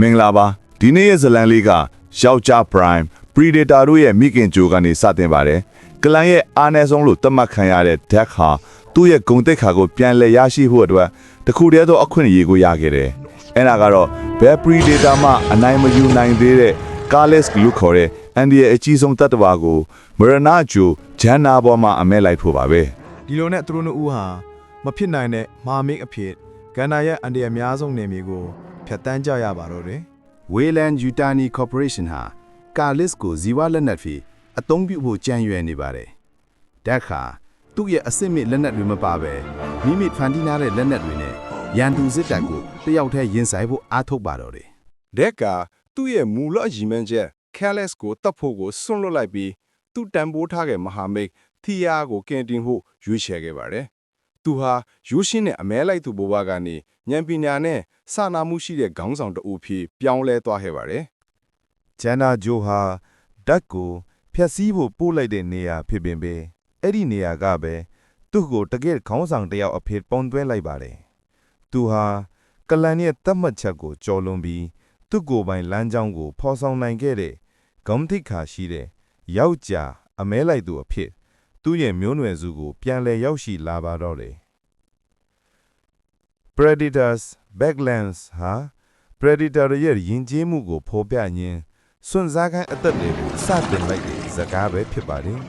မင်္ဂလာပါဒီနေ့ရဲ့ဇတ်လန်လေးကယောက်ျား prime predator တို့ရဲ့မိခင်ကြိုကနေစတင်ပါတယ်ကလန်ရဲ့အားနည်းဆုံးလို့သတ်မှတ်ခံရတဲ့ deck ဟာသူ့ရဲ့ဂုံတိတ်ခါကိုပြန်လည်ရရှိဖို့အတွက်တခုတည်းသောအခွင့်အရေးကိုရခဲ့တယ်အဲ့ဒါကတော့ bear predator မှအနိုင်မယူနိုင်သေးတဲ့ Carlos လို့ခေါ်တဲ့အန်ဒီရဲ့အကြီးဆုံးတတ်တဝါကို Marana Joe ဂျန်နာပေါ်မှာအမဲလိုက်ဖို့ပါပဲဒီလိုနဲ့သူတို့နှစ်ဦးဟာမဖြစ်နိုင်တဲ့မာမိတ်အဖြစ်ဂန္ဓာရဲ့အန်ဒီအများဆုံးနေမျိုးကို ဖျက်တမ်းကြရပါတော့တယ် Wayland Yutani Corporation ဟာ Carlis ကိုဇီဝလက်နက်ဖြင့်အသုံးပြုဖို့ကြံရွယ်နေပါတယ်။ဒါခါသူ့ရဲ့အစစ်မစ်လက်နက်တွေမပါပဲမိမိဖန်တီးထားတဲ့လက်နက်တွေနဲ့ရန်သူစစ်တပ်ကိုတယောက်တည်းရင်ဆိုင်ဖို့အားထုတ်ပါတော့တယ်ဒက်ကသူ့ရဲ့မူလအကြီးမှန်းချက် Careless ကိုတပ်ဖို့ကိုစွန့်လွတ်လိုက်ပြီးသူ့တန်ဖိုးထားတဲ့မဟာမိတ်သီယာကိုကင်တင်ဖို့ရွေးချယ်ခဲ့ပါတယ်။ သူဟာရိုးရှင်းတဲ့အမဲလိုက်သူဘဝကနေဉာဏ်ပညာနဲ့စာနာမှုရှိတဲ့ခေါင်းဆောင်တအုပ်ဖြစ်ပြောင်းလဲသွားခဲ့ပါတယ်ဂျန်နာဂျိုဟာဓာတ်ကိုဖျက်ဆီးဖို့ပို့လိုက်တဲ့နေရာဖြစ်ပင်ပဲအဲ့ဒီနေရာကပဲသူ့ကိုတကယ့်ခေါင်းဆောင်တစ်ယောက်အဖြစ်ပုံသွဲလိုက်ပါတယ်သူဟာကလန်ရဲ့တတ်မှတ်ချက်ကိုကြော်လွန်ပြီးသူ့ကိုယ်ပိုင်လမ်းကြောင်းကိုဖော်ဆောင်နိုင်ခဲ့တဲ့ဂုံတိတ်ခါရှိတဲ့ယောက်ျားအမဲလိုက်သူအဖြစ် သူ့ရဲ့မျိုးနွယ်စုကို ပြန်လည်ရောက်ရှိလာပါတော့တယ် Predators Backlands ဟာ Predator ရဲ့ယဉ်ကျေးမှုကိုဖော်ပြခြင်းစွန့်စားခိုင်းအသက်တွေကိုစတင်လိုက်တဲ့ဇာတ်ကားပဲဖြစ်ပါတယ်